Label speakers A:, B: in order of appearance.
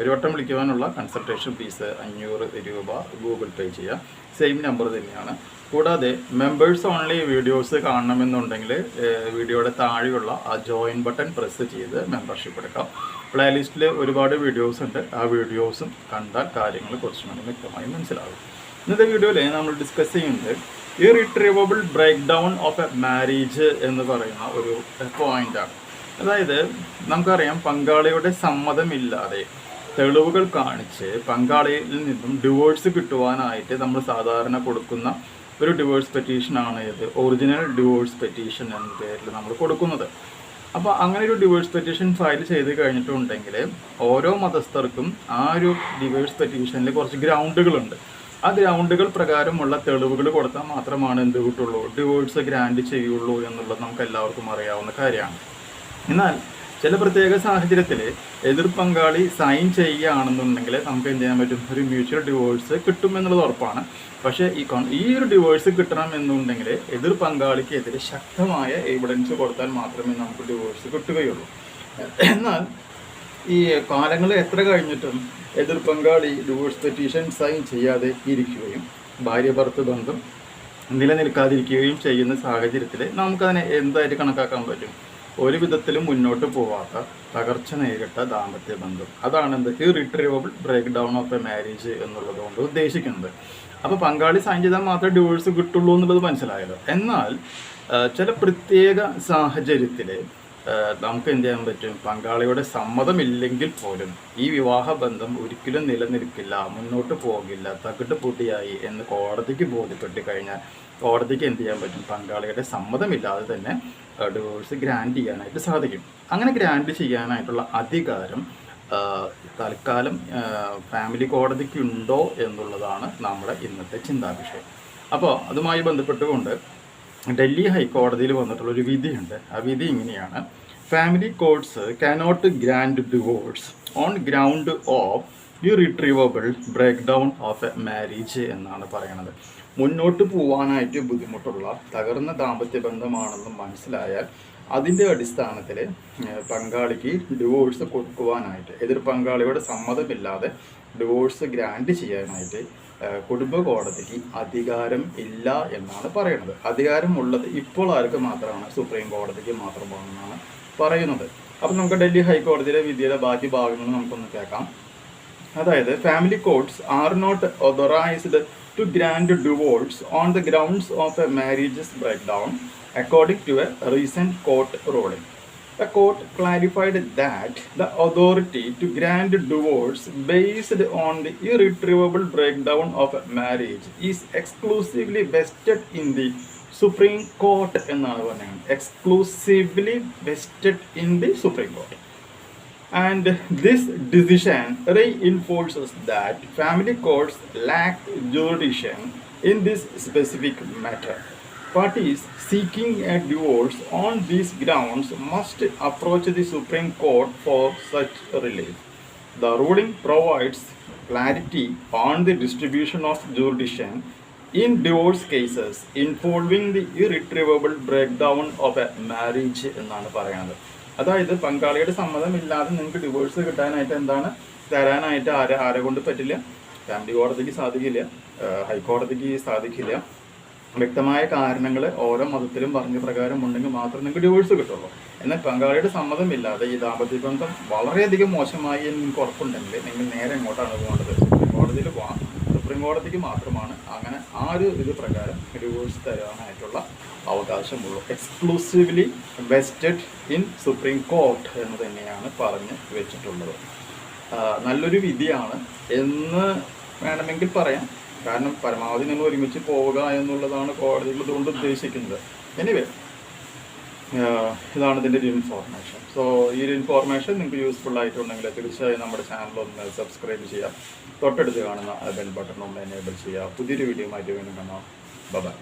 A: ഒരു വട്ടം വിളിക്കുവാനുള്ള consultation fees അഞ്ഞൂറ് രൂപ ഗൂഗിൾ പേ ചെയ്യാം. സെയിം നമ്പർ തന്നെയാണ്. കൂടാതെ മെമ്പേഴ്സ് ഓൺലി വീഡിയോസ് കാണണമെന്നുണ്ടെങ്കിൽ വീഡിയോയുടെ താഴെയുള്ള ആ ജോയിൻ ബട്ടൺ പ്രസ് ചെയ്ത് മെമ്പർഷിപ്പ് എടുക്കാം. പ്ലേലിസ്റ്റിൽ ഒരുപാട് വീഡിയോസ് ഉണ്ട്. ആ വീഡിയോസും കണ്ടാൽ കാര്യങ്ങൾ കുറച്ചും കൂടി വ്യക്തമായി മനസ്സിലാകും. ഇന്നത്തെ വീഡിയോയിൽ നമ്മൾ ഡിസ്കസ് ചെയ്യുന്നത് irretrievable breakdown of a marriage എന്ന് പറയുന്ന ഒരു പോയിന്റാണ് അതായത് നമുക്കറിയാം പങ്കാളിയുടെ സമ്മതമില്ലാതെ തെളിവുകൾ കാണിച്ച് പങ്കാളിയിൽ നിന്നും ഡിവോഴ്സ് കിട്ടുവാനായിട്ട് നമ്മൾ സാധാരണ കൊടുക്കുന്ന ഒരു ഡിവോഴ്സ് പെറ്റീഷനാണ് ഇത്. ഒറിജിനൽ ഡിവോഴ്സ് പെറ്റീഷൻ എന്ന പേരിൽ നമ്മൾ കൊടുക്കുന്നത്. അപ്പോൾ അങ്ങനെ ഒരു ഡിവോഴ്സ് പെറ്റീഷൻ ഫയൽ ചെയ്ത് കഴിഞ്ഞിട്ടുണ്ടെങ്കിൽ ഓരോ മതസ്ഥർക്കും ആ ഒരു ഡിവോഴ്സ് പെറ്റീഷനിൽ കുറച്ച് ഗ്രൗണ്ടുകളുണ്ട് ആ ഗ്രൗണ്ടുകൾ പ്രകാരമുള്ള തെളിവുകൾ കൊടുത്താൽ മാത്രമാണ് എന്ത് കിട്ടുള്ളൂ? ഡിവോഴ്സ് ഗ്രാൻഡ് ചെയ്യുള്ളൂ എന്നുള്ളത് നമുക്ക് എല്ലാവർക്കും അറിയാവുന്ന കാര്യമാണ്. എന്നാൽ ചില പ്രത്യേക സാഹചര്യത്തിൽ എതിർ പങ്കാളി സൈൻ ചെയ്യുകയാണെന്നുണ്ടെങ്കിൽ നമുക്ക് എന്ത് ചെയ്യാൻ പറ്റും? ഒരു മ്യൂച്വൽ ഡിവോഴ്സ് കിട്ടും എന്നുള്ളത് ഉറപ്പാണ്. പക്ഷേ ഈ ഈ ഒരു ഡിവോഴ്സ് കിട്ടണം എന്നുണ്ടെങ്കിൽ എതിർ പങ്കാളിക്ക് എതിരെ ശക്തമായ എവിഡൻസ് കൊടുത്താൽ മാത്രമേ നമുക്ക് ഡിവോഴ്സ് കിട്ടുകയുള്ളൂ. എന്നാൽ ഈ കാലങ്ങൾ എത്ര കഴിഞ്ഞിട്ടും എതിർ പങ്കാളി ഡിവോഴ്സ് പെറ്റീഷൻ സൈൻ ചെയ്യാതെ ഇരിക്കുകയും ഭാര്യ ഭർത്തൃ ബന്ധം നിലനിൽക്കാതിരിക്കുകയും ചെയ്യുന്ന സാഹചര്യത്തിൽ നമുക്കതിനെ എന്തായിട്ട് കണക്കാക്കാൻ പറ്റും? ഒരു വിധത്തിലും മുന്നോട്ട് പോവാത്ത തകർച്ച നേരിട്ട ദാമ്പത്യ ബന്ധം. അതാണ് എന്ത്? Irretrievable breakdown of a marriage എന്നുള്ളത് കൊണ്ട് ഉദ്ദേശിക്കുന്നത്. അപ്പോൾ പങ്കാളി സൈൻ ചെയ്താൽ മാത്രമേ ഡിവോഴ്സ് കിട്ടുള്ളൂ എന്നുള്ളത് മനസ്സിലായല്ലോ. എന്നാൽ ചില പ്രത്യേക സാഹചര്യത്തിൽ നമുക്ക് എന്ത് ചെയ്യാൻ പറ്റും? പങ്കാളിയുടെ സമ്മതമില്ലെങ്കിൽ പോലും ഈ വിവാഹ ബന്ധം ഒരിക്കലും നിലനിൽക്കില്ല മുന്നോട്ട് പോകില്ല തകിട്ട് പൂട്ടിയായി എന്ന് കോടതിക്ക് ബോധ്യപ്പെട്ട് കഴിഞ്ഞാൽ കോടതിക്ക് എന്ത് ചെയ്യാൻ പറ്റും? പങ്കാളിയുടെ സമ്മതമില്ലാതെ തന്നെ ഡിവോഴ്സ് ഗ്രാൻഡ് ചെയ്യാനായിട്ട് സാധിക്കും. അങ്ങനെ ഗ്രാൻഡ് ചെയ്യാനായിട്ടുള്ള അധികാരം തൽക്കാലം ഫാമിലി കോടതിക്കുണ്ടോ എന്നുള്ളതാണ് നമ്മുടെ ഇന്നത്തെ ചിന്താ വിഷയം അപ്പോൾ അതുമായി ബന്ധപ്പെട്ടുകൊണ്ട് ഡൽഹി ഹൈക്കോടതിയിൽ വന്നിട്ടുള്ള ഒരു വിധിയുണ്ട്. ആ വിധി ഇങ്ങനെയാണ്. Family courts cannot grant divorce on ground of irretrievable breakdown of a marriage എന്നാണ് പറയുന്നത് മുന്നോട്ട് പോവാനായിട്ട് ബുദ്ധിമുട്ടുള്ള തകർന്ന ദാമ്പത്യ ബന്ധമാണെന്ന് മനസ്സിലായാൽ അതിന്റെ അടിസ്ഥാനത്തിൽ പങ്കാളിക്ക് ഡിവോഴ്സ് കൊടുക്കുവാനായിട്ട് എതിർ പങ്കാളിയുടെ സമ്മതമില്ലാതെ ഡിവോഴ്സ് ഗ്രാൻഡ് ചെയ്യാനായിട്ട് കുടുംബ കോടതിക്ക് അധികാരം ഇല്ല എന്നാണ് പറയുന്നത്. അധികാരം ഉള്ളത് ഇപ്പോൾ ആർക്ക് മാത്രമാണ്? സുപ്രീം കോടതിക്ക് മാത്രമാണെന്നാണ് പറയുന്നത്. അപ്പം നമുക്ക് ഡൽഹി ഹൈക്കോടതിയിലെ വിധിയുടെ ബാക്കി ഭാഗങ്ങൾ നമുക്കൊന്ന് കേൾക്കാം. അതായത് family courts are not authorised to grant divorce on the grounds of a marriage's breakdown according to a recent court ruling The court clarified that the authority to grant divorce based on the irretrievable breakdown of a marriage is exclusively vested in the Supreme Court എന്നാണ് പറയുന്നത് exclusively vested in the supreme court and this decision reinforces that family courts lack jurisdiction in this specific matter. Parties seeking a divorce on these grounds must approach the Supreme Court for such relief. The ruling provides clarity on the distribution of jurisdiction in divorce cases involving the irretrievable breakdown of a marriage എന്നാണ് പറയുന്നത് അതായത് പങ്കാളിയുടെ സമ്മതമില്ലാതെ നിങ്ങൾക്ക് divorce കിട്ടാനായിട്ട് എന്താണ് തരാനായിട്ട് ആരെ ആരെ കൊണ്ട് പറ്റില്ല ഫാമിലി കോടതിക്ക് സാധിക്കില്ല ഹൈക്കോടതിക്ക് സാധിക്കില്ല വ്യക്തമായ കാരണങ്ങൾ ഓരോ മതത്തിലും പറഞ്ഞ പ്രകാരം ഉണ്ടെങ്കിൽ മാത്രമേ നിങ്ങൾക്ക് ഡിവോഴ്സ് കിട്ടുള്ളൂ. എന്നാൽ പങ്കാളിയുടെ സമ്മതമില്ലാതെ ഈ ദാമ്പത്യ ബന്ധം വളരെയധികം മോശമായി എന്ന് നിങ്ങൾക്ക് ഉറപ്പുണ്ടെങ്കിൽ നിങ്ങൾ നേരെ എങ്ങോട്ടാണ് പോകേണ്ടത്? സുപ്രീം കോടതിയിൽ പോകാം സുപ്രീം കോടതിക്ക് മാത്രമാണ് അങ്ങനെ ആ ഒരു ഇത് പ്രകാരം ഡിവോഴ്സ് തരാനായിട്ടുള്ള അവകാശമുള്ളൂ. Exclusively vested in Supreme Court എന്ന് തന്നെയാണ് പറഞ്ഞ് വെച്ചിട്ടുള്ളത്. നല്ലൊരു വിധിയാണ് എന്ന് വേണമെങ്കിൽ പറയാം. കാരണം പരമാവധി നിങ്ങൾ ഒരുമിച്ച് പോവുക എന്നുള്ളതാണ് കോടതികൾ ഇതുകൊണ്ട് ഉദ്ദേശിക്കുന്നത്. എനിവേ ഇതാണ് ഇതിന്റെ ഒരു ഇൻഫോർമേഷൻ സോ ഈ ഒരു ഇൻഫോർമേഷൻ നിങ്ങൾക്ക് യൂസ്ഫുൾ ആയിട്ടുണ്ടെങ്കിൽ തീർച്ചയായും നമ്മുടെ ചാനൽ ഒന്ന് സബ്സ്ക്രൈബ് ചെയ്യാം. തൊട്ടടുത്ത് കാണുന്ന ബെൽ ബട്ടൺ ഒന്ന് എനേബിൾ ചെയ്യുക പുതിയൊരു വീഡിയോ ആയിട്ട് വീണ്ടും കാണാം. ബൈ